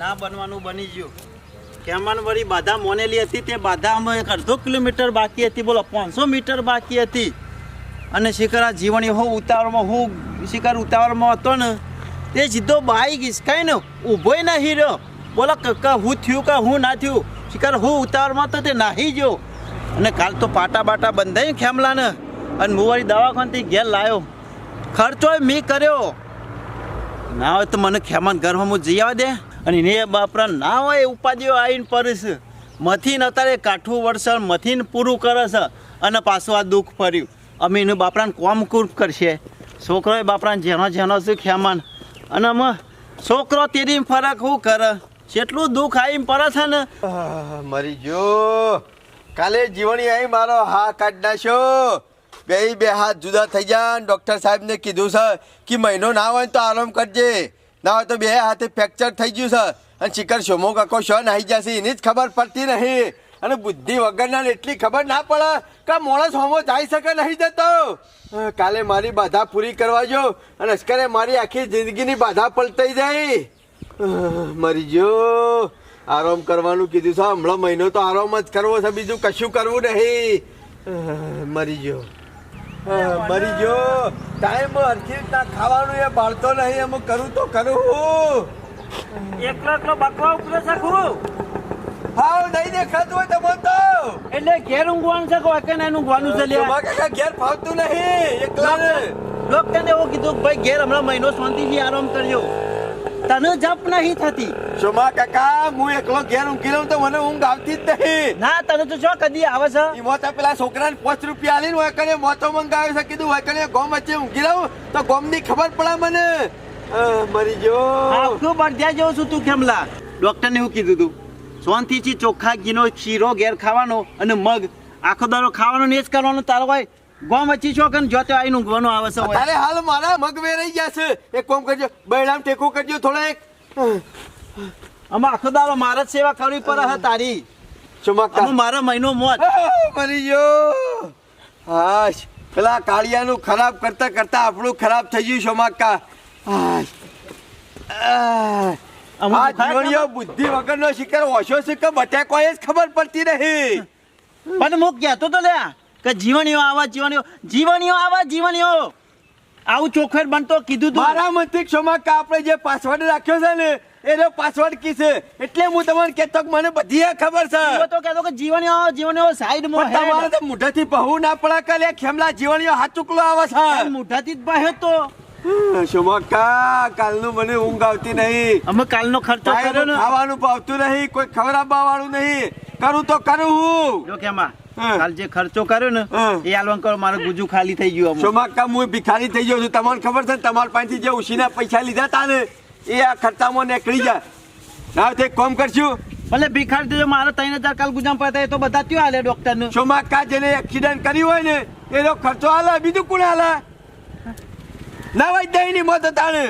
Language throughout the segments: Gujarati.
ના બનવાનું બની ગયું. કેમન વળી બાધા મોનેલી હતી, તે બાધા અમે એક અડધો કિલોમીટર બાકી હતી, બોલો, પાંચસો મીટર બાકી હતી. અને શિખર આ જીવન એવો ઉતાવળમાં, હું શિખર ઉતાવળમાં હતો ને, તે સીધો બાઈક હિસકાઈ ને, ઊભોય નહીં રહ્યો. બોલો ક ક હું થયું કે હું ના થયું? શિખર, હું ઉતાવળમાં તો તે નાહી ગયો. અને કાલ તો પાટા બાટા બંધાઈ ખેમલાને, અને હું વળી દવાખાનથી ઘેર લાવ્યો ખર્ચો મેં કર્યો. ના હોય તો મને ખેમાન ઘરમાં હું જઈ આવવા દે. અને એને બાપરા ના હોય ઉપાધિઓ આવીને પરિસ મથીન અત્યારે કાઠું વરસણ મથીને પૂરું કરે છે અને પાછું આ દુઃખ ફર્યું. અમે એનું બાપરાને કોમ કૂપ કરશે. છોકરોએ બાપરાને જેનો જેનો શું ખેમાન. અને અમે છોકરો તેરી ફરક શું કરે? જેટલું દુઃખ આવીને પડે છે ને. મરી ગયો. કાલે જીવણી આવી મારો હા કાઢ નાખ્યો. બે બે હાથ જુદા થઈ ગયા ડૉક્ટર સાહેબને કીધું છે કે મહિનો ના હોય તો આરામ કરજે. ના હોય તો બે હાથે ફ્રેક્ચર થઈ ગયું છે. અને શિખર શોમો કાકો શો નાહી જશે એની જ ખબર પડતી નહીં. અને બુદ્ધિ વગરના એટલી ખબર ના પડે કે માણસ હોમો જઈ શકે નહીં જતો. કાલે મારી બાધા પૂરી કરવા જો, અને અશ્કરે મારી આખી જિંદગીની બાધા પલટાઈ જાય. મરી જો આરામ કરવાનું કીધું છે. હમણાં મહિનો તો આરામ જ કરવો છે, બીજું કશું કરવું નહીં. મરી ગયો. મરી ગયો. ટાઈમ હરખી રીતના ખાવાનું એ બાળતો નહીં એમ કરું તો કરું એકલો એકલો બકવા ઉપરે શકું હાવ નહીં દેખાતું હોય તો. બોલતો એટલે ઘેર ઊંઘવાનું છે કે વાંકે ના ઊંઘવાનું છે લ્યા? કાકા ઘેર ફાવતું નહીં એકલા લોક ડોક્ટરને એવું કીધું ભાઈ ઘેર હમણાં મહિનો શાંતિથી આરામ કરજો? તને જપ નહીં થતી. શોભા કાકા હું એકલો ઘેર ઊંઘી લઉં તો મને ઊંઘ આવતી જ નહીં. ના તને તો જો કદી આવે છે. ઈ તો પેલા છોકરાને પાંચ રૂપિયા આલીને હોય કને મોતો મંગાવ્યો છે કીધું હોય કને ગોમ વચ્ચે ઊંઘી લઉં તો ગોમની ખબર પડે મને. મરી ગયો. આખું બળદ્યા જેવું છું તું કેમલા? ડોક્ટરને એવું કીધું તું સોનથી ચોખ્ખા ઘીનો શીરો ઘેર ખાવાનો અને મગ આખો દારો ખાવાનો ને એ જ કરવાનો તારો ભાઈ. ગોમ વચ્ચી છો કે જોતે આવીને ઊંઘવાનું આવે છે અરે હાલ મારા મગ વેરાઈ ગયા છે. એક કોમ કરજો બૈરામ ટેકો કરજો થોડા એક અમે આખો દારો મારે જ સેવા કરવી પડે હે તારી. ચમકતા આમાં મારા મહિનો મોત. મરી ગયો. હાશ. પેલા કાળિયાનું ખરાબ કરતા કરતા આપણું ખરાબ થઈ ગયું શોમાકા આ જીવણીઓ બુદ્ધિ વગરનો શિકાર ઓછો છે કે બટાકો એ જ ખબર પડતી નહીં. પણ હું કહેતો તો લ્યા. કે જીવણીઓ આવા જીવણીઓ જીવણીઓ આવા જીવણીઓ. આવું ચોખેર બનતો કીધું તું. મારા ક્ષમા કે આપણે જે પાસવર્ડ રાખ્યો છે ને એનો પાસવર્ડ કી છે? એટલે હું તમને કહેતો કે મને બધી ખબર છે. તો કહેતો કે જીવણીઓ જીવણીઓ સાઈડ મો તમારે તો મુઢાથી બહુ ના પડે કે લે ખેમલા જીવણીઓ હાથ ચૂકલો આવે છે. મુઢાથી જ બહે તો. કાલનું મને ઊંઘ આવતી નહીં. અમે કાલનો ખર્ચો કર્યો ને. ખાવાનું ભાવતું નહીં કોઈ ખવડાવવા વાળું નહીં. કરું તો કરું હું. જો કેમાં. કાલ જે ખર્ચો કર્યો ને એ આલવાન કરો મારું ગુજુ ખાલી થઈ ગયું અમુક. શોમકા હું ભિખારી થઈ ગયો છું. તમને ખબર છે ને તમારા પાસેથી જે ઉછીના પૈસા લીધા હતા ને એ આ ખર્ચામાં નીકળી જાય. ના તે કોમ કરશું ભલે ભિખાર દેજો મારે ત્રણ હજાર કાલ ગુજામ પડતા તો બધા ત્યો હાલે ડોક્ટરનું શોમાકા જેને એક્સિડન્ટ કર્યું હોય ને એનો ખર્ચો હાલે બીજું કોણ હાલે? ના ભાઈ દઈ ની હતા તાણે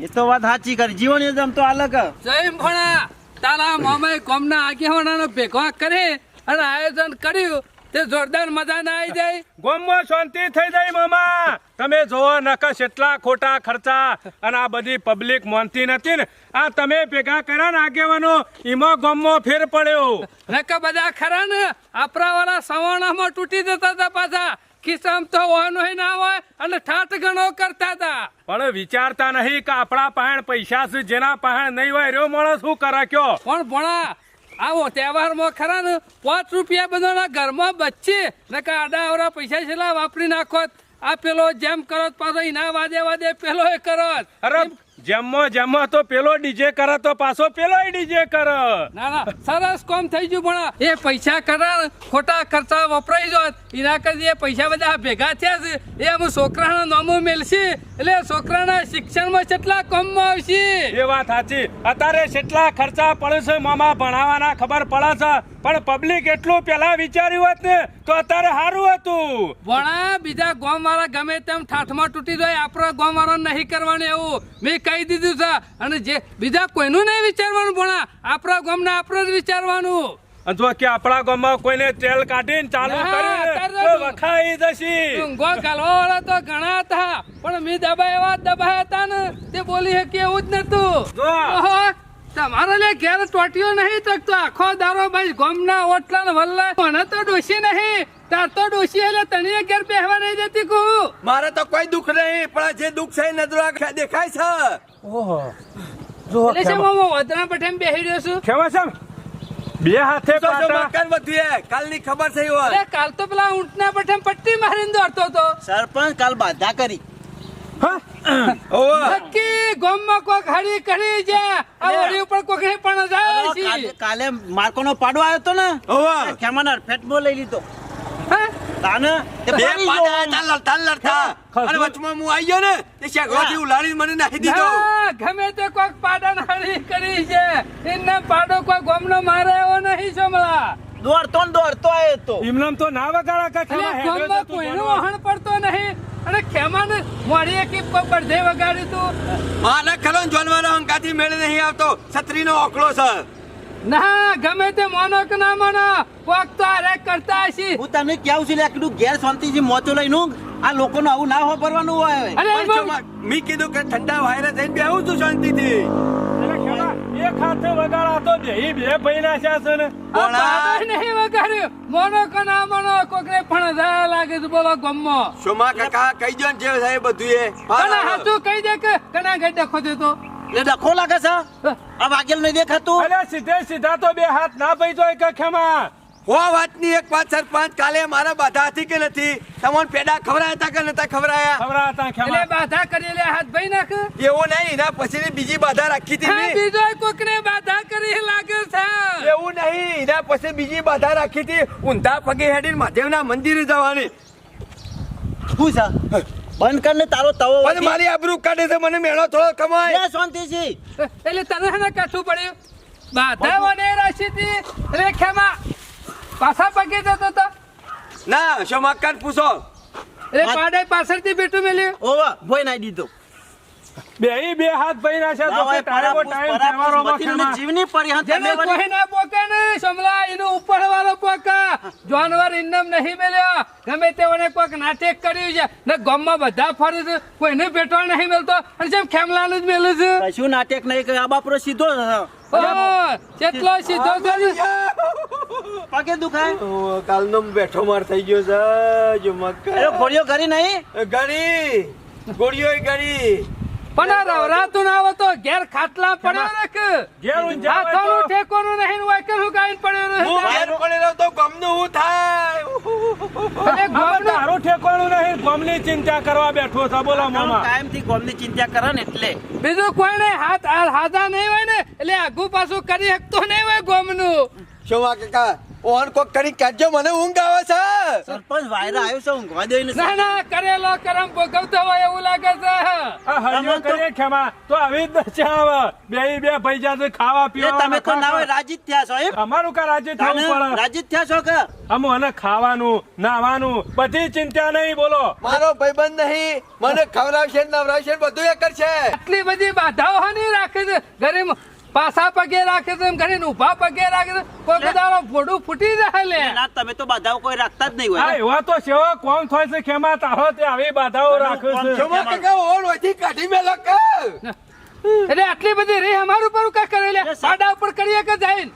એ તો વાત સાચી કરી. જીવન એકદમ તો અલગ જય ભણા તારા મામા કોમના આગેવાનાનો ભેગો કરી અને આયોજન કર્યું તે જોરદાર મજા ના આવી જાય. ગોમમાં શાંતિ થઈ જાય મામા. તમે જોવો નકશ એટલા ખોટા ખર્ચા. અને આ બધી પબ્લિક માનતી નથી ને. આ તમે ભેગા કર્યા ને આગેવાનો એમાં ગોમમાં ફેર પડ્યો. નકા બધા ખરા ને આપણા વાળા સવાણામાં તૂટી જતા હતા પાછા. ખિસ્સામાં તો હોય ના હોય અને ઠાઠ ગણો કરતા હતા. પણ વિચારતા નહીં કે આપણા પાસે પૈસા છે જેના પાસે નહીં હોય રહ્યો માણસ શું કરે કયો પણ ભણા આવો, તહેવારમાં ખરા ને? પાંચ રૂપિયા બધાના ઘરમાં બચશે નકા આડા આવડા પૈસા છેલ્લા વાપરી નાખો આ પેલો જેમ કરો પાછો એના વાદે વાદે પેલો એ કરો અરે જેમમાં જેમમાં તો પેલો ડીજે કરે તો પાછો પેલો ડીજે કરે. ના ના સરસ કોમ થઈ ગયું પણ એ પૈસા કરા ખોટા ખર્ચા વપરાઈ જો એના કરી એ પૈસા બધા ભેગા થયા છે. એ અમે છોકરાના નામો મેલશે. એટલે છોકરાના શિક્ષણમાં કેટલા કોમમાં આવશે? એ વાત સાચી. અત્યારે કેટલા ખર્ચા પડે છે મામા ભણાવવાના ખબર પડે છે. પણ પબ્લિક એટલું પેલા વિચાર્યું હોત ને તો અત્યારે સારું હતું. ભણા બીજા ગામ વાળા ગમે તેમ ઠાઠમાં તૂટી જાય આપણો ગામ વાળો નહીં કરવાનું એવું મેં કહી દીધું છે. અને જે બીજા કોઈનું નહીં વિચારવાનું ભણા આપણા ગામના આપણો જ વિચારવાનું. અને કે આપણા ગામમાં કોઈને તેલ કાઢીને ચાલુ તો- વખાઈ જશે. ઊંઘવા ગાલવા તો ઘણા હતા પણ મેં દબાય દબાયા હતા ને તે બોલી કે એવું જ નતું. તો અમારે લે ઘેર ટોટીઓ નહીં તકતો. આખો દારો ભાઈ ગોમના ઓટલા ને વલ્લા. મને તો ડોસી નહીં. તાર તો ડોસી એટલે તને ઘેર બેહવા નહીં દેતી કુ. મારે તો કોઈ દુઃખ નહીં પણ જે દુખ છે એ નજરો આંખે દેખાય છે. ઓહો. જો એટલે છે હું વધરા પઠેમ બેહી રહ્યો છું. કેવા છે બે હાથે તો પાટા. મકાન વધ્યું એ? કાલની ખબર થઈ હોય. કાલ તો પેલા ઊંટના પઠેમ પટ્ટી મારીને દોડતો હતો. સરપંચ કાલ બાધા કરી. નક્કી ગોમમાં કોક હરી કરી છે. આ ઉપર કોકને પણ જાય છે. કાલે- માર્કોનો પાડો આવ્યો તો ને? ઓવે. ખેમાનો ફેટબોલ લઈ લીધો. હા? તાને? તે બે પાડા ને લડતા. ખસું. અને વચમાં હું આવી ગયો ને તે શેકવાથી ઉલાડી મને નાખી દીધો. ગમે તે કોક પાડા હરી કરી છે. એના પાડો કોઈ ગોમનો મારે એવો નહીં સમલા દોડતો ને દોડતો એ તો. ઇમનામ તો ના વગાડા કા એટલે ખેમા તો જતો વહણ પડતો નહીં. અને ખેમાને મોડીએ કી બળદે વગાડ્યું તું. મારે ખરો ને જોનવાનો અંગાથી મેળ નહીં આવતો. છત્રીનો ઓકળો છે ના ગમે તે મોનો કે ના મોનો. કોક તો અરે કરતા હશી. હું તને કેવું છું લે ગેર શાંતિથી મોચો લઈને. આ લોકોનું આવું ના વાપરવાનું હોય. અરે માં- કીધું કે ઠંડા વાયરસ થઈને બેહું છું શાંતિથી. એક હાથે વગાડા તો બે ઈ બે ભઈના છે છે ને. આ પણ આ- પાડોય નહીં વગાડ્યું. મોનો કે ના મોનો કોકને પણ લાગે છે બોલો ગમો સોમા કાકા કહી દો છે સાહેબ બધું એ કના હાચું કહી દે કે કના ગઈ ડખો દેતો એટલે ડખો લાગે છે? આ વાગેલ નહીં દેખાતું? અલ્યા સીધે સીધા તો બે હાથ ના પૈસો જોય કે ખેમા. હો વાતની એક વાત સરપંચ કાલે મારા બાધા હતી કે નથી? તમને પેડા ખવરાયા હતા કે નતા ખવરાયા ખબરા હતા એટલે બાધા કરી લે હાથ ભાઈ નાખ. એવું નહીં એના પછી બીજી બાધા રાખી હતી. બીજો કોકને બાધા કરી લાગે છે. એવું નહીં એના પછી બીજી બાધા રાખી હતી. ઊંધા પગે હેડીને મહાદેવના મંદિરે જવાની. શું છે? બંધ કરને તારો તવો પણ મારી આબરૂ કાઢે છે મને મેળો થોડો કમાય. એ શાંતિજી. એટલે તને હેને કાઠું પડ્યું? બાધા વને રાશી હતી એટલે ખેમા પાછા પગે જતો તો? ના શોમાકાન પૂછો. એટલે પાડે પાછળથી બેઠું મેલ્યું? ઓવા ભોય નાઈ દીધો. બે બે હાથ ભઈના છે તો કે તારે ટાઈમ તહેવારોમાં ખેમા. જીવની પરિહંત તમે જેને કોઈ ના પોકે ને સમલા એનો ઉપર વાળો પોકા. જાનવર ઇન્નમ નહીં મેલ્યો. ગમે તેઓને કોક નાટક કર્યું છે. ને ગામમાં બધા ફરે છે. કોઈને પેટ્રોલ નહીં મળતો અને જેમ ખેમલાનું જ મેલે છે. કશું નાટક નહીં કે આ બાપરો સીધો કેટલો સીધો. પગે દુખાય. કાલનો બેઠો માર થઈ ગયો છે. જો મક્કા ઘોડીઓ કરી નહીં? ગરી. ગોળીઓ ગળી પણ આ રવરાતું ના આવે તો ઘેર ખાટલા પડ્યો ને કે ઘેર ઊંઝા હાથોનું ઠેકોનું નહીં હોય કે હું કાંઈ પડ્યો હું ઘેર પડે રહું તો ગમનું હું થાય. અને આમાં તારું ઠેકાણું નહીં ગોમની ચિંતા કરવા બેઠો છે. બોલો મામા. કાયમથી ગોમની ચિંતા કરે ને એટલે. બીજું કોઈ નહીં હાથ હાથા નહીં હોય ને એટલે આગુ પાછું કરી શકતો નહીં હોય ગોમનું. શોમા કાકા? ઓન કોક કરી કાઢજો મને ઊંઘ આવે છે. સરપંચ વાયરા આવ્યો છે ઊંઘવા દે ને ના ના કરેલો કરમ ભોગવતો હોય એવું લાગે છે. આ હરિયો કરે ખેમા. તો આવી જ છે આવ. બે બે ભાઈ જાતે ખાવા પીવા તમે તો ના હોય રાજી થયા છો એમ? અમારું કા રાજી થવું પડે? રાજી થયા છો કે? અમો અને ખાવાનું નાવાનું બધી ચિંતા નહીં બોલો. મારો ભાઈબંધ નહીં મને ખવડાવશે નવરાવશે બધું એ કરશે. આટલી બધી બાધાઓ હાની રાખે છે? ઘરે પાછા પગે રાખે છે કરીને ઊભા પગે રાખે છે કોઈ કદાળો ફોડું ફૂટી જાય લે. ના તમે તો બાધાઓ કોઈ રાખતા જ નહીં હોય. એવા તો સેવા કોણ થાય છે ખેમા તારો તે આવી બાધાઓ રાખે છે? ઓળ હોયથી કાઢી મેલો કે એટલે આટલી બધી રે અમારું પર કા કરે લે સાડા ઉપર કરીએ કે જાય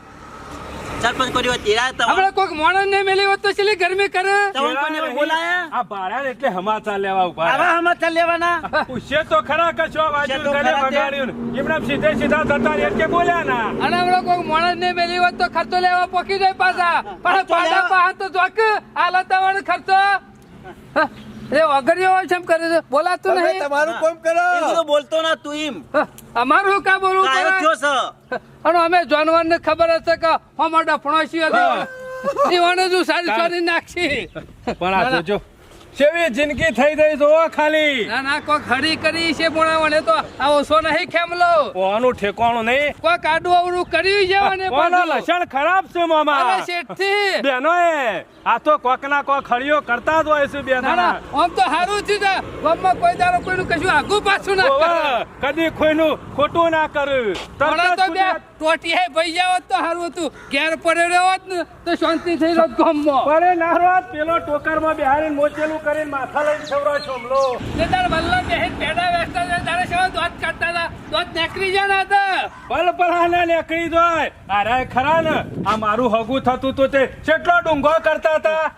સરપંચ તેરા તમારે આપણે કોઈક મોણસ ને મેલી હોત તો છેલ્લી ગરમી કરે તમને કોને. બોલાયા આ ભાડા એટલે સમાચાર લેવા ઊભા આવા સમાચાર લેવાના પૂછે તો ખરા કશો વાજુ. વગાડ્યું ને. એમના સીધે સીધા થતા કે બોલ્યા ના અને હમણાં કોઈક મોણસ ને મેલી હોત તો ખર્ચો લેવા પોકી જાય પાછા પણ પાડા? પાહા તો જોક આલત આવવાનો ખર્ચો એ અગરિયો હોય છે એમ કરે છે. બોલાતું નહીં. તમારું કામ કરો. એ તો બોલતો ના તું એમ. અમારું કા બોલવું કાયો? થયો છે? અને અમે જાનવર ને ખબર હશે કે અમારા ડફણો છીએ દીવાને જો સારી સારી નાખશી પણ આ જોજો કેવી જિંદગી થઈ ગઈ જો ખાલી. ના ના કોક હરી કરી છે ભણાવણે તો આ ઓછો નહીં ખેમલો ઓનું ઠેકાણું નહીં. કોક આડું અવડું કર્યું છે મને ઓનો લક્ષણ ખરાબ છે મામા. અરે શેઠથી. બેનો એ આ તો કોક ના કોક હળીઓ કરતા જ હોય છે બે ના ઓમ તો સારું છે. ને. ગામમાં કોઈ દાડો કોઈનું કશું આગું પાછું ના કરે. કદી કોઈનું ખોટું ના કર્યું. હમણાં તો બે ટોટી ભઈ જાવ તો સારું હતું. ઘેર પડ્યો રહ્યો હોત ને તો શાંતિ થઈ રોત ગામમાં. પડે નારવાત પેલો ટોકરમાં બેહારીને મોચેલું કરીને માથા લઈને છવરો છોમલો તે તાર વલ્લભ બેહીન પેડા વેસ્તા છે તારે શેવા દોત કાઢતા હતા? દોત નેકરી જાય ના હતા પલ પલાને નેકરી દોય અરે ખરા ને આ મારું હગું થતું તો તે કેટલો ડુંગો કરતા હતા?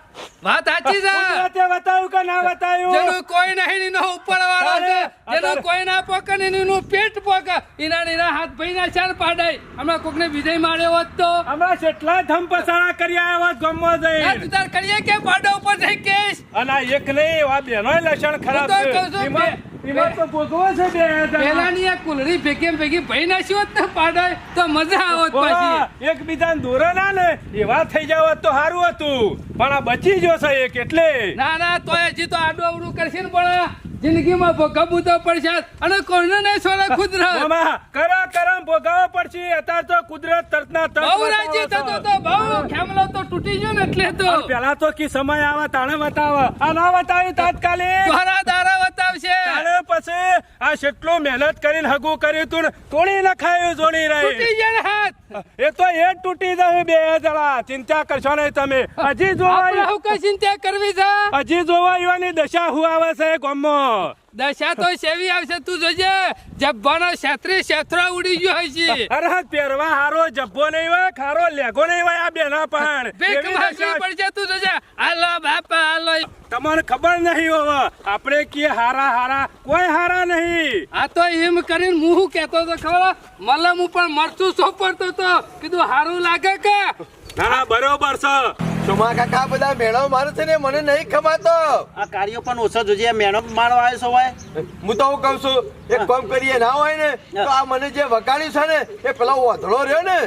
વાત સાચી છે. તે બતાવ્યું કે ના બતાવ્યું? જેનું કોઈ નહીં એનો ઉપર વાળો છે. જેનું કોઈ ના પોકે ને એનું પેટ પોકે. એના નીરા એના હાથ ભાઈ ના ચાર પાડાય. હમણાં કોકને વિજય માર્યો હોત તો? હમણાં કેટલા ધમ પસારા કરી આવ્યા ગમમાં આ જઈ તાર કરીએ કે પાડો ઉપર જઈ કેસ અને આ એક નહીં આ બેનોય લક્ષણ ખરાબ છે. એકબીજાને દોરે ના ને એવા થઈ જાવ તો સારું હતું. પણ આ બચી જશે એક એટલે. ના ના તો હજી તો આડું અવડું કરશે ને પણ. જિંદગીમાં ભોગવવું તો પડશે અને કોઈને નહીં છોડે કુદરત. કરો કરમ ભોગાવો પડશે. અત્યારે તો કુદરત તરતના તરત બહુ રાજી થતો તો બહુ. ખેમલો તો તૂટી ગયો ને એટલે તો. પેલા તો કી સમય આવા તાણે બતાવે. આ ના બતાવ્યું તાત્કાલિક. તારા દારા બતાવશે. તારે પછી આ કેટલું મહેનત કરીને હગું કર્યું તું તોડી નખાયું જોડી તૂટી રહી ગયા ને હાથ. એ તો એ તૂટી જશે બે જણા. ચિંતા કરશો નહીં તમે. હજી આપણે જોવા હું કઈ ચિંતા કરવી છે? હજી જોવા યુવાની દશા હું આવે છે ગામમાં દશા તો સેવી આવશે તું જોજે. જબ્બાનો છત્રી છેતરો ઉડી ગયો હશે. અરે પહેરવા હારો જબ્બો નહીં હોય ખારો લેગો નહીં હોય આ બેના પણ. ભીખ માંગવી પડશે તું જોજે. હાલો બાપા હાલો. તમને ખબર નહીં હવે આપણે કે હારા હારા. કોઈ હારા નહીં. આ તો એમ કરીને હું કેતો તો ખબર? મલમ ઉપર મરચું સોપડતો તો કીધું હારું લાગે કે? ના ના બરોબર છે. સુમા કાકા બધા મેળો મારે છે ને મને નહીં ખમાતો આ કાર્યો પણ ઓછો જોજે મેણો મારવા આવ્યો છો હોય. હું તો હું કહું છું એક કામ કરીએ ના હોય ને તો આ મને જે વગાડ્યું છે ને એ પેલો ઓધળો રહ્યો ને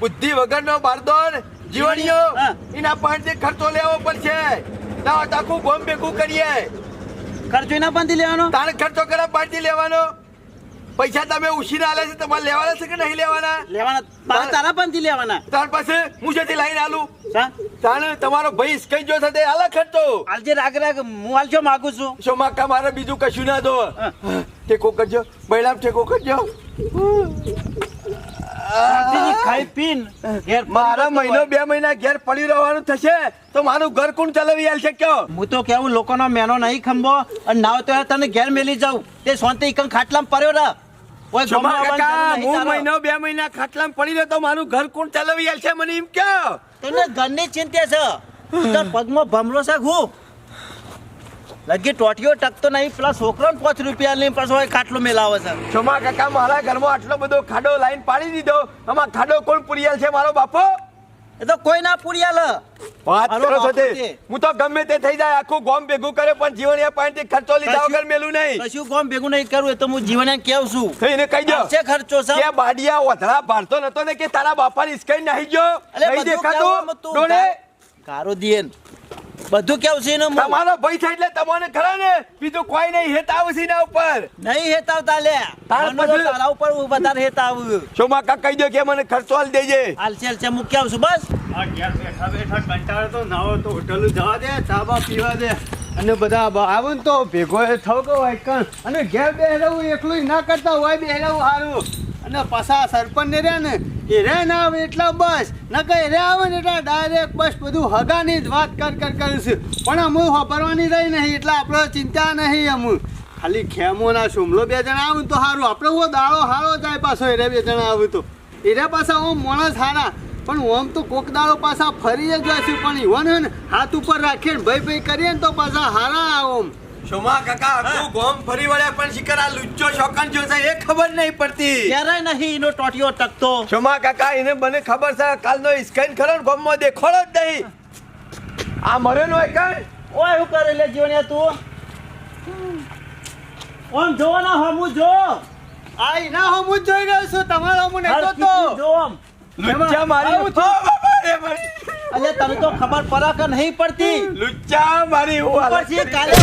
બુદ્ધિ વગરનો બારદોન જીવણીઓ એના પાસેથી ખર્ચો લેવો પડશે. ના આખું ગોમ ભેગું કરીએ. ખર્ચો એના પાસેથી લેવાનો? તારે ખર્ચો કરા થી લેવાનો? પૈસા તમે ઉછીને આલે છે તમારે લેવાના છે કે નહીં લેવાના? લેવાના. તારા તારા થી લેવાના. તાર પાસે હું જેથી લઈને આલું? તાણે તમારો ભાઈ કઈ જો છે તે? આલા ખર્ચો. હાલજે રાગ રાગ હું હાલજો માગું છું? સોમાકા મારે બીજું કશું ના દો? ટેકો કરજો. બૈરામ ટેકો કરજો. ખાઈ પીન મારા મહિનો બે મહિના ઘેર પડી રહેવાનું થશે તો મારું ઘર કોણ ચલાવી આલશે કયો? હું તો કેવું લોકોનો મેનો નહીં ખંભો અને ના તો તને ઘેર મેલી જાઉં. તે શાંતિ એકમ ખાટલામાં પડ્યો રહ. હું મહિનો બે મહિના ખાટલામાં પડી રહ્યો તો મારું ઘર કોણ ચલાવી આલશે મને એમ કયો તને ઘરની ચિંતા છે. તાર પગમાં ભમરો છે હું. લગી ટોટીઓ ટકતો નહીં પેલા છોકરાને પાંચ રૂપિયા લઈને પાછો ખાટલો મેલાવે છે. સોમા કાકા મારા ઘરમાં આટલો બધો ખાડો લાઈન પાડી દીધો. આમાં ખાડો કોણ પૂરી છે મારો બાપો? એ તો કોઈ ના પૂરી આલે વાત કરો છો તે હું તો ગમે તે થઈ જાય આખું ગોમ ભેગું કરે પણ જીવણિયા પાણી થી ખર્ચો લીધા વગર મેલું નહીં. કશું ગોમ ભેગું નહીં કરું એ તો હું જીવન કેવું છું. એને કહી દો. છે ખર્ચો છે કે બાડિયા ઓધળા ભરતો નતો ને કે તારા બાપાની સ્કઈ નહીં અલે નહીં દેખાતું? તું કારો દિયેન બધું કેવું છે ને મોં. તમારો ભાઈ છે એટલે તમને ખરા ને? બીજું કોઈ નહીં હેત છે એના ઉપર. નહીં હેતાવતા લે. તાર પછી- તારા ઉપર વધારે હેતાવ. સોમા કાકા કહી દો કે મને ખર્ચો આલ દેજે. હાલશે હાલશે હું કેવું છું બસ? આ ઘેર બેઠા બેઠા કંટાળો તો નાવો તો હોટલ જવા દે ચાબા પીવા દે. અને બધા આવો ને તો ભેગો એ થવો કે હોય કણ અને ઘેર બે રહેવું એકલું ના કરતા હોય બે રહેવું સારું અને પાછા સરપંચ ને રહ્યા ને, એ રે ના આવે એટલા બસ. ન કઈ રે આવે ને એટલા ડાયરેક્ટ બસ. બધું હગાની જ વાત કર કર કરીશું પણ અમુ વાપરવાની રહી નહીં, એટલે આપણે ચિંતા નહીં અમુ. ખાલી ખેમો ના સુમલો બે જણા આવે તો સારું આપણે હું દાળો હારો જાય પાછો એરે બે જણા આવે તો. એરે પાછા ઓમ માણસ હારા. પણ ઓમ તો કોક દાળો પાછા ફરી જ છે પણ ઈવન હે ને, હાથ ઉપર રાખીને ભાઈ ભાઈ કરીએ ને તો પાછા હારા ઓમ સોમા કાકા તું ગોમ ફરી વળ્યા પણ શિકર આ લુચ્ચો શોકન જો છે એ ખબર નહીં પડતી. ક્યારે નહીં એનો ટોટિયો ટકતો સોમા કાકા એને મને ખબર છે કાલનો સ્કેન ખરો ને ગોમમાં દેખોડો જ નહીં. આ મરે હોય કણ ઓય શું કરે લે જીવણિયા તું. ઓમ જોવો ના હમુ જો. આ ના હું હું જોઈ રહ્યો છું તમારો હમુ નતો તો. જો આમ લુચ્ચા મારી રે મારી. અલે તને તો ખબર પડે કે નહીં પડતી? લુચ્ચા મારી હાલત પછી કાલે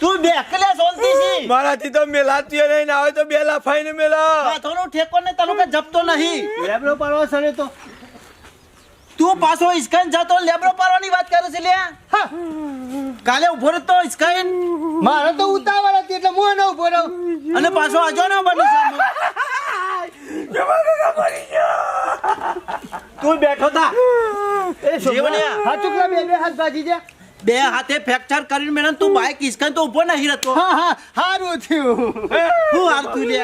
તું બેકલે સોલતી છી. મારાથી તો મેલાતી નહીં ના હોય તો બેલા ફાઈને મેલા. હાથોનો ઠેકો ને તને કે જપતો નહીં. લેબડો પરવા સરે તો. તું પાછો ઇસ્કાઈન જતો લેબરો પાડવાની વાત કરે છે લે કાલે ઊભો તો ઇસ્કાઈન મારે તો ઉતાવળ હતી એટલે હું ન ઊભો રહ્યો અને પાછો આજો ને બની તું બેઠો થા. એ છોકરા, જીવણિયા. હા બે બે હાથ ભાજી જા બે હાથે ફ્રેક્ચર કરીને મેડમ તું બાઇક ઇસ્કાઈન તો ઊભો નહીં રહેતો. હા હા હારું થયું. હું હારતું લે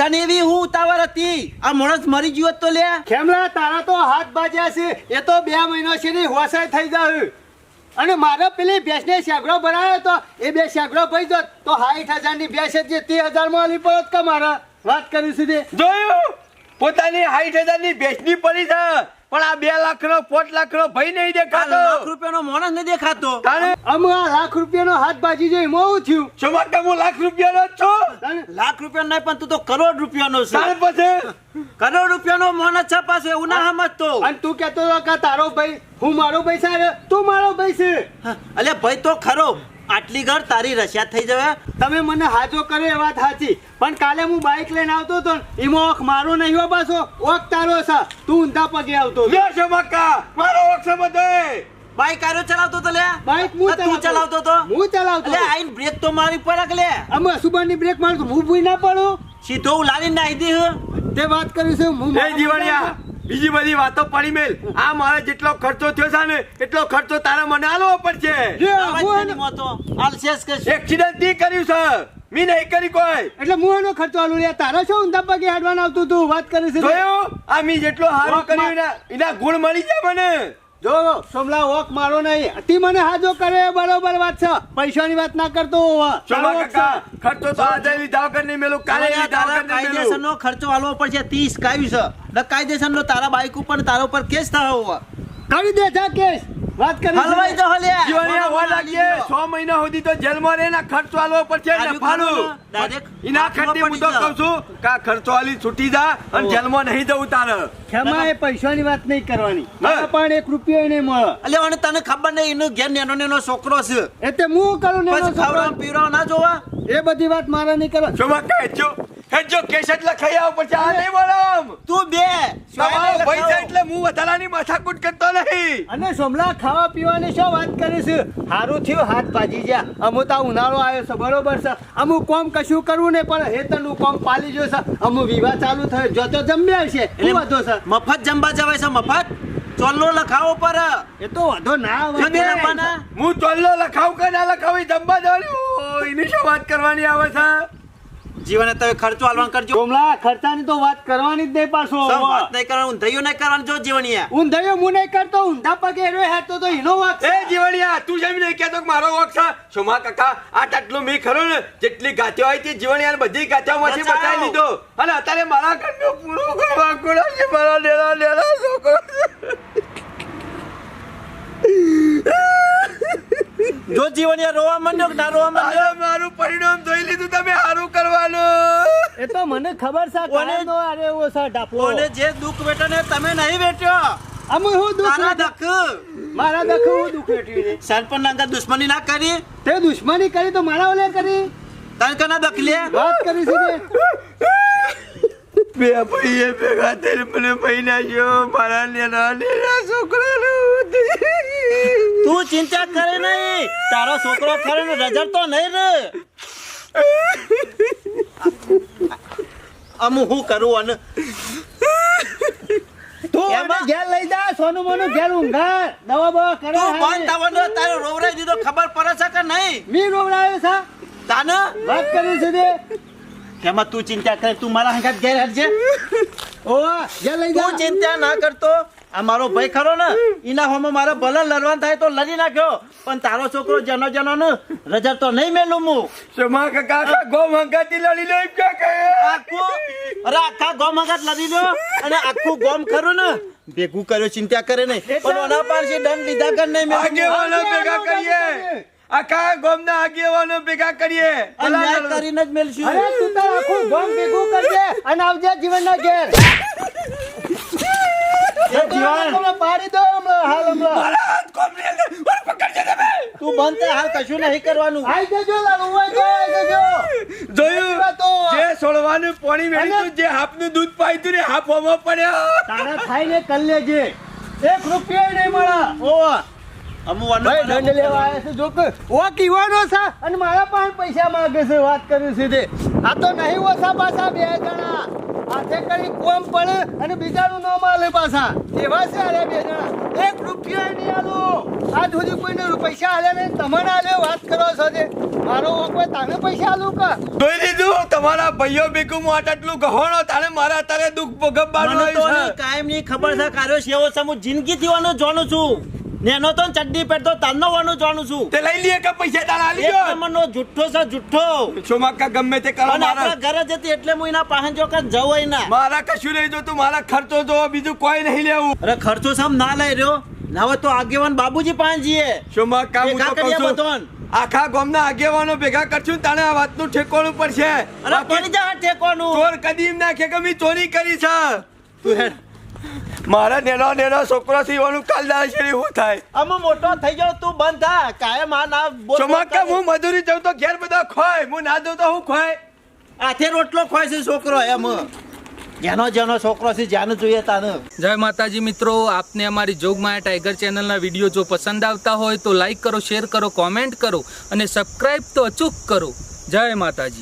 તને એવી હું ઉતાવળ હતી? આ માણસ મરી ગયો તો લે. ખેમલા તારા તો હાથ બાજ્યા છે. એ તો બે મહિનો છે ને હોસાય થઈ જાય અને મારે પેલી ભેંસને શેગડો ભરાયો તો એ બે શેગડો ભરી દો તો સાઠ હજારની ભેંસ હતી તે હજારમાં અલી પડત કે મારા? વાત કરી સીધી. જોયું? પોતાની સાઠ હજારની ભેંસની પડી છે. પણ આ બે લાખ નો પોચ લાખ નો ભય નહીં દેખાતો. લાખ રૂપિયા નો માણસ નહીં દેખાતો. હમણાં લાખ રૂપિયા નો હાથ ભાજી જોઈ મોં થયું શોભાગ હું લાખ રૂપિયાનો નો છું? લાખ રૂપિયા નહીં પણ તું તો કરોડ રૂપિયાનો છે. તાણે પછી? કરોડ રૂપિયાનો માણસ છે પાસે એવું ના સમજતો. અને તું કેતો કે તારો ભાઈ હું મારો ભાઈ છે તું મારો ભાઈ છે. હા, ભાઈ તો ખરો. આટલી ઘર તારી રશિયા થઈ જવે? તમે મને હાજો કરે એ વાત સાચી. પણ કાલે હું બાઇક લઈને આવતો હતો ને એમાં ઓખ મારો નહીં હો પાછો. ઓખ તારો છે. તું ઊંધા પગે આવતો લે છે મક્કા મારો ઓક્ષ બધે. બાઈક આરો ચલાવતો તો લે? બાઇક હું તું ચલાવતો તો હું ચલાવતો લે આઈન બ્રેક તો મારી પડક લે. અમે સુબાની બ્રેક મારું તો હું ભૂઈ ના પડું. સીધો ઉલાડીને નાઈ દે. તે વાત કરી છે હું એ જીવણિયા. બીજી બધી વાતો પડી મેલ. આ મારે જેટલો ખર્ચો થયો છે ને એટલો ખર્ચો તારે મને આલવો પડશે. એક્સિડન્ટથી કર્યું છે મી નહીં કરી કોઈ. એટલે હું એનો ખર્ચો આલુ રે તારો શું ઊંધા પગે હાડવાના આવતું તું? વાત કરી છે જોયો? આ મી જેટલો હારો કર્યો એના ગુણ મળી જાય મને. જો સોમલા વોક મારો નહીં. તી મને હાજો કરે બરોબર વાત છે. પૈસાની વાત ના કરતો હોવા. શોભા કાકા ખર્ચો તો આજે લીધા વગર નહીં મેલું કાલે લીધા વગર નહીં મેલું. કાયદેસરનો ખર્ચો આલવો પડશે ત્રીસ કાવ્યું છે કાયદેસર કાયદેસરનો તારા બાઈક ઉપર ને તારા ઉપર કેસ થયો હોવા. કરી દે છે કેસ? વાત કરી હલવાઈ તો હલ્યા. જીવણિયા હોય લાગીએ 6 મહિના સુધી તો જેલમાં રહેના ખર્ચો આલવો પડશે ને આર્યું ફાળું ખરું ને? Direct ખર્ચે હું તો કહું છું કા ખર્ચો આલી છૂટી જા અને જેલમાં નહીં જવું તારે. ખેમા એ પૈસાની વાત નહીં કરવાની. મારા પણ એક રૂપિયો એને મળે. અલ્યા અને તને ખબર નહીં એનો ઘેર નેનો નેનો છોકરો છે. એટલે હું કરું નેનો છોકરો. પીરો ના જોવા? એ બધી વાત મારે નહીં કરવા. શોભા કે હેજો હેજો કેસેટ લખાઈ આવ પછી આ નહીં બોલમ તું બે તમારો ભાઈ છે એટલે હું વધારાની માથાકૂટ કરતો નહીં. અને સોમલા ખાવા પીવાની શું વાત કરે છે સારું થયું હાથ ભાજી જ્યાં. અમુ તો આ ઉનાળો આવ્યો છે બરોબર છે. અમુક કોમ કશું કરવું નહીં પણ હેતરનું કોમ પાલી જો છે. અમુ વિવાહ ચાલુ થયો જો તો જમી આવશે શું વાંધો છે? મફત જમવા જવાય છે મફત? ચોલ્લો લખાવો પર. એ તો વધો ના આવે. જો હું ચોલ્લો લખાવ કે ના લખાવી જમવા જવાની એની શું વાત કરવાની આવે છે? જીવને તમે ખર્ચો આલવાનું કરજો. સોમલા ખર્ચાની તો વાત કરવાની જ નહીં પાછો. સમ વાત નહીં કરવાનું ઊંધૈયું નહીં કરવાનું જો જીવણીયા ઊંધાયો હું નહીં કરતો ઊંધા પગે એનો હેરતો તો એનો વાક એ જીવણિયા તું જેમ નહીં કહેતો કે મારો વાક છે. સોમા કાકા આ આટલું મી ખરો ને? જેટલી ગાંઠો હોય તે જીવણિયા બધી ગાંઠોમાંથી બચાવો. લીધો. અને અત્યારે મારા ઘરનું પૂરું કરવા કોડા છે મારા લેલા લેલા છોકરો જો જીવણીયા રોવા માંડ્યો કે ના રોવા માંડ્યો? અરે મારું પરિણામ જોઈ લીધું તમે સારું કરવાનું. એ તો મને ખબર છે કોને- નો અરે ઓ સા ડાપો કોને જે દુખ વેઠે ને તમે નહીં વેઠ્યો. અમે હું દુખ? દખ. મારા દખ હું દુખ વેઠ્યું છે. સરપંચ નાંગા દુશ્મની ના કરી? તે દુશ્મની કરી તો મારા ઓલે કરી? તને કના દખ લે? વાત કરી છે બે ભાઈએ ભેગા થઈને મને ભાઈ જો મારા લેલા લેલા છોકરાનું તું ચિંતા કરે નહીં. તારો છોકરો ખરે ને રજર તો નહીં રે અમુ હું કરું અને તું એમાં- આને ઘેર લઈ જા સોનું મોનું ઘેર ઊંઘાડ દવા બવા કરે તું બંધ. થવાનો તારો રોવરાઈ દીધો ખબર પડે છે કે નહીં? મી રોવડાયો છે? તાને? વાત કરી છે તે. કેમાં તું ચિંતા કરે તું મારા હાથ ઘેર હટજે ઓ ઘેર લઈ જા. તું ચિંતા ના કરતો. આ મારો ભાઈ ખરો ને એના હોમાં મારે ભલે લડવાનું થાય તો લડી નાખ્યો. પણ તારો છોકરો જનો જનો ને રજા તો નહીં મેલું હું સમા કાકા ગો મંગાતી લડી લે કે કે? આખું અરે આખા ગોમ મંગાત લડી લ્યો. અને આખું ગોમ ખરું ને ભેગું કર્યો ચિંતા કરે નહીં. પણ ઓના પાસે દંડ લીધા કર નહીં મેં. આગેવાનો ભેગા કરીએ. આખા ગામના આગેવાનો ભેગા કરીએ. અન્યાય કરીને જ મેલશું. અરે તું તાર આખું ગોમ ભેગું કરજે અને આવજે જીવનના ઘેર એ જીવન હમણાં પાડી દો હમણાં હાલ હમણાં તું બંધ હાલ કશું નહીં કરવાનું. જોયું? જે સોળવાનું પાણી મેળ્યું જે હાફનું દૂધ પાયું ને હાફ હોમો પડ્યો. તારા થાય ને કર લેજે. એક રૂપિયો નહીં મળે. ઓ અમુ દંડ લેવા આવ્યા છે ઓ કીવાનો છે. અને મારા પણ પૈસા માગે છે વાત કરી સીધે. આ તો નહીં ઓછા પાછા બે જણા. હાથે કરી કોમ પડે અને બીજાનું નામ માલે પાછા. એવા છે અરે બે જણા એક રૂપિયા નહીં આલો. આજ સુધી કોઈને પૈસા આલે નહીં. તમને આલે વાત કરો છો તે મારો કોઈ તને પૈસા આલું કા? જોઈ લીધું તમારા ભાઈઓ બીકુ હું આટલું ગહોણો તારે મારા તારે દુઃખ ભોગવવાનું હોય છે. કાયમની ખબર છે કાર્યો સેવો છે હું જિંદગી વાનો જાણું છું. નેનો તો ચડ્ડી પહેરતો તારનો વાનું જાણું છું. તે લઈ લઈએ કે પૈસા તારા આલી એક ગયો નંબરનો જુઠ્ઠો છે જુઠ્ઠો. ચોમાકા ગમે તે કરો મારા. આપણા ઘરે જતી એટલે હું એના પાસે જો કે જવાય ના. મારા કશું નહીં જોતું મારા ખર્ચો જો બીજું કોઈ નહીં લેવું. અરે ખર્ચો સામ ના લઈ રહ્યો. ના હોય તો આગેવાન બાબુજી પાહન જીએ છો મક્કા હું તો કહું છું? આખા ગામના આગેવાનો ભેગા કરશું તાણે આ વાતનું ઠેકોણું પડશે. અરે પડી જા ઠેકોણું? ચોર કદી નાખે કે મી ચોરી કરી છે. તું હેડ. મારા નેનો નેનો છોકરો સીવાનું કાલ દાશેરી હું થાય. અમે મોટો થઈ ગયો તું બંધ થા. કાયમ આ ના બોલ ચોમાકા હું મજૂરી જાઉં તો ઘેર બધા ખોય. હું ના દઉં તો હું ખોય? આથે રોટલો ખોય છે છોકરો એમ. જેનો જેનો છોકરો છે જેને જોઈએ તાને. જય માતાજી મિત્રો આપને અમારી જોગમાયા ટાઈગર ચેનલના વીડિયો જો પસંદ આવતા હોય તો લાઈક કરો શેર કરો કોમેન્ટ કરો અને સબસ્ક્રાઈબ તો અચૂક કરો. જય માતાજી.